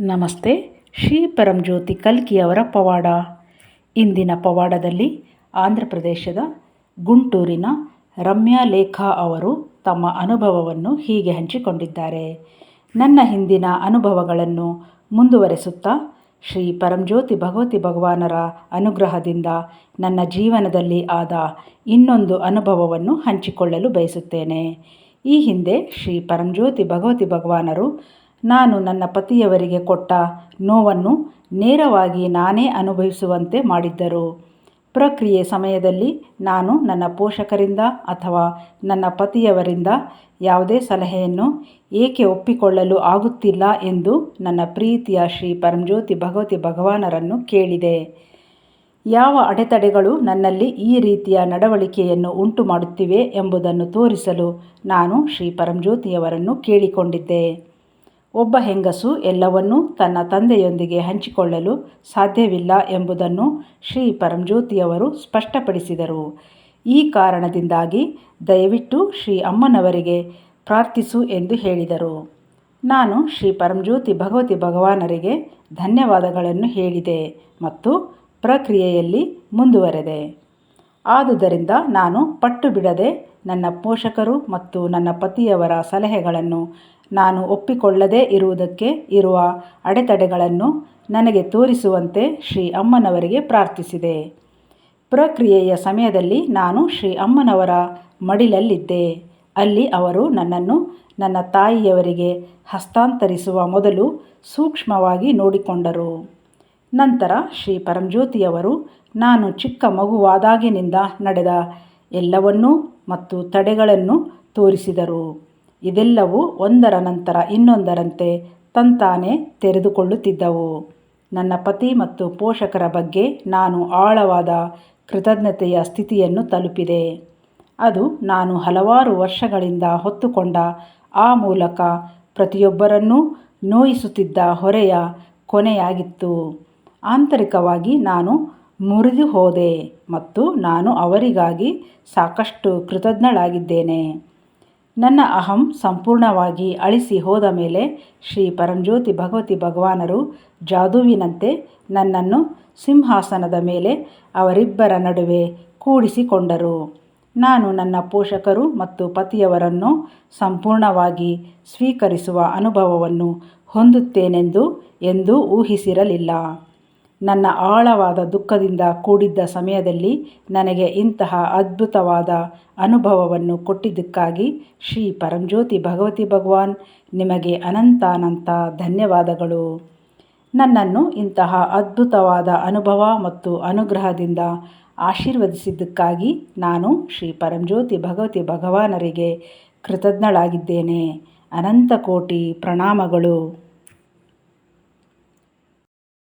ನಮಸ್ತೆ, ಶ್ರೀ ಪರಂಜ್ಯೋತಿ ಕಲ್ಕಿಯವರ ಪವಾಡ. ಇಂದಿನ ಪವಾಡದಲ್ಲಿ ಆಂಧ್ರ ಪ್ರದೇಶದ ಗುಂಟೂರಿನ ರಮ್ಯಾ ಲೇಖಾ ಅವರು ತಮ್ಮ ಅನುಭವವನ್ನು ಹೀಗೆ ಹಂಚಿಕೊಂಡಿದ್ದಾರೆ. ನನ್ನ ಹಿಂದಿನ ಅನುಭವಗಳನ್ನು ಮುಂದುವರೆಸುತ್ತಾ, ಶ್ರೀ ಪರಂಜ್ಯೋತಿ ಭಗವತಿ ಭಗವಾನರ ಅನುಗ್ರಹದಿಂದ ನನ್ನ ಜೀವನದಲ್ಲಿ ಆದ ಇನ್ನೊಂದು ಅನುಭವವನ್ನು ಹಂಚಿಕೊಳ್ಳಲು ಬಯಸುತ್ತೇನೆ. ಈ ಹಿಂದೆ ಶ್ರೀ ಪರಂಜ್ಯೋತಿ ಭಗವತಿ ಭಗವಾನರು ನಾನು ನನ್ನ ಪತಿಯವರಿಗೆ ಕೊಟ್ಟ ನೋವನ್ನು ನೇರವಾಗಿ ನಾನೇ ಅನುಭವಿಸುವಂತೆ ಮಾಡಿದ್ದರು. ಪ್ರಕ್ರಿಯೆ ಸಮಯದಲ್ಲಿ ನಾನು ನನ್ನ ಪೋಷಕರಿಂದ ಅಥವಾ ನನ್ನ ಪತಿಯವರಿಂದ ಯಾವುದೇ ಸಲಹೆಯನ್ನು ಏಕೆ ಒಪ್ಪಿಕೊಳ್ಳಲು ಆಗುತ್ತಿಲ್ಲ ಎಂದು ನನ್ನ ಪ್ರೀತಿಯ ಶ್ರೀ ಪರಂಜ್ಯೋತಿ ಭಗವತಿ ಭಗವಾನರನ್ನು ಕೇಳಿದೆ. ಯಾವ ಅಡೆತಡೆಗಳು ನನ್ನಲ್ಲಿ ಈ ರೀತಿಯ ನಡವಳಿಕೆಯನ್ನು ಉಂಟು ಮಾಡುತ್ತಿವೆ ಎಂಬುದನ್ನು ತೋರಿಸಲು ನಾನು ಶ್ರೀ ಪರಂಜ್ಯೋತಿಯವರನ್ನು ಕೇಳಿಕೊಂಡಿದ್ದೆ. ಒಬ್ಬ ಹೆಂಗಸು ಎಲ್ಲವನ್ನೂ ತನ್ನ ತಂದೆಯೊಂದಿಗೆ ಹಂಚಿಕೊಳ್ಳಲು ಸಾಧ್ಯವಿಲ್ಲ ಎಂಬುದನ್ನು ಶ್ರೀ ಪರಂಜ್ಯೋತಿಯವರು ಸ್ಪಷ್ಟಪಡಿಸಿದರು. ಈ ಕಾರಣದಿಂದಾಗಿ ದಯವಿಟ್ಟು ಶ್ರೀ ಅಮ್ಮನವರಿಗೆ ಪ್ರಾರ್ಥಿಸು ಎಂದು ಹೇಳಿದರು. ನಾನು ಶ್ರೀ ಪರಂಜ್ಯೋತಿ ಭಗವತಿ ಭಗವಾನರಿಗೆ ಧನ್ಯವಾದಗಳನ್ನು ಹೇಳಿದೆ ಮತ್ತು ಪ್ರಕ್ರಿಯೆಯಲ್ಲಿ ಮುಂದುವರೆದೆ. ಆದುದರಿಂದ ನಾನು ಪಟ್ಟು ಬಿಡದೆ ನನ್ನ ಪೋಷಕರು ಮತ್ತು ನನ್ನ ಪತಿಯವರ ಸಲಹೆಗಳನ್ನು ನಾನು ಒಪ್ಪಿಕೊಳ್ಳದೇ ಇರುವುದಕ್ಕೆ ಇರುವ ಅಡೆತಡೆಗಳನ್ನು ನನಗೆ ತೋರಿಸುವಂತೆ ಶ್ರೀ ಅಮ್ಮನವರಿಗೆ ಪ್ರಾರ್ಥಿಸಿದೆ. ಪ್ರಕ್ರಿಯೆಯ ಸಮಯದಲ್ಲಿ ನಾನು ಶ್ರೀ ಅಮ್ಮನವರ ಮಡಿಲಲ್ಲಿದ್ದೆ. ಅಲ್ಲಿ ಅವರು ನನ್ನನ್ನು ನನ್ನ ತಾಯಿಯವರಿಗೆ ಹಸ್ತಾಂತರಿಸುವ ಮೊದಲು ಸೂಕ್ಷ್ಮವಾಗಿ ನೋಡಿಕೊಂಡರು. ನಂತರ ಶ್ರೀ ಪರಂಜ್ಯೋತಿಯವರು, ನಾನು ಚಿಕ್ಕ ಮಗುವಾದಾಗಿನಿಂದ ನಡೆದ ಎಲ್ಲವನ್ನೂ ಮತ್ತು ತಡೆಗಳನ್ನು ತೋರಿಸಿದರು. ಇದೆಲ್ಲವೂ ಒಂದರ ನಂತರ ಇನ್ನೊಂದರಂತೆ ತಂತಾನೆ ತೆರೆದುಕೊಳ್ಳುತ್ತಿದ್ದವು. ನನ್ನ ಪತಿ ಮತ್ತು ಪೋಷಕರ ಬಗ್ಗೆ ನಾನು ಆಳವಾದ ಕೃತಜ್ಞತೆಯ ಸ್ಥಿತಿಯನ್ನು ತಲುಪಿದೆ. ಅದು ನಾನು ಹಲವಾರು ವರ್ಷಗಳಿಂದ ಹೊತ್ತುಕೊಂಡ ಆ ಮೂಲಕ ಪ್ರತಿಯೊಬ್ಬರನ್ನೂ ನೋಯಿಸುತ್ತಿದ್ದ ಹೊರೆಯ ಕೊನೆಯಾಗಿತ್ತು. ಆಂತರಿಕವಾಗಿ ನಾನು ಮುರಿದು ಹೋದೆ ಮತ್ತು ನಾನು ಅವರಿಗಾಗಿ ಸಾಕಷ್ಟು ಕೃತಜ್ಞಳಾಗಿದ್ದೇನೆ. ನನ್ನ ಅಹಂ ಸಂಪೂರ್ಣವಾಗಿ ಅಳಿಸಿ ಹೋದ ಮೇಲೆ ಶ್ರೀ ಪರಂಜ್ಯೋತಿ ಭಗವತಿ ಭಗವಾನರು ಜಾದುವಿನಂತೆ ನನ್ನನ್ನು ಸಿಂಹಾಸನದ ಮೇಲೆ ಅವರಿಬ್ಬರ ನಡುವೆ ಕೂಡಿಸಿಕೊಂಡರು. ನಾನು ನನ್ನ ಪೋಷಕರು ಮತ್ತು ಪತಿಯವರನ್ನು ಸಂಪೂರ್ಣವಾಗಿ ಸ್ವೀಕರಿಸುವ ಅನುಭವವನ್ನು ಹೊಂದುತ್ತೇನೆಂದು ಎಂದೂ ಊಹಿಸಿರಲಿಲ್ಲ. ನನ್ನ ಆಳವಾದ ದುಃಖದಿಂದ ಕೂಡಿದ್ದ ಸಮಯದಲ್ಲಿ ನನಗೆ ಇಂತಹ ಅದ್ಭುತವಾದ ಅನುಭವವನ್ನು ಕೊಟ್ಟಿದ್ದಕ್ಕಾಗಿ ಶ್ರೀ ಪರಂಜ್ಯೋತಿ ಭಗವತಿ ಭಗವಾನ್ ನಿಮಗೆ ಅನಂತಾನಂತ ಧನ್ಯವಾದಗಳು. ನನ್ನನ್ನು ಇಂತಹ ಅದ್ಭುತವಾದ ಅನುಭವ ಮತ್ತು ಅನುಗ್ರಹದಿಂದ ಆಶೀರ್ವದಿಸಿದ್ದಕ್ಕಾಗಿ ನಾನು ಶ್ರೀ ಪರಂಜ್ಯೋತಿ ಭಗವತಿ ಭಗವಾನರಿಗೆ ಕೃತಜ್ಞಳಾಗಿದ್ದೇನೆ. ಅನಂತ ಕೋಟಿ ಪ್ರಣಾಮಗಳು.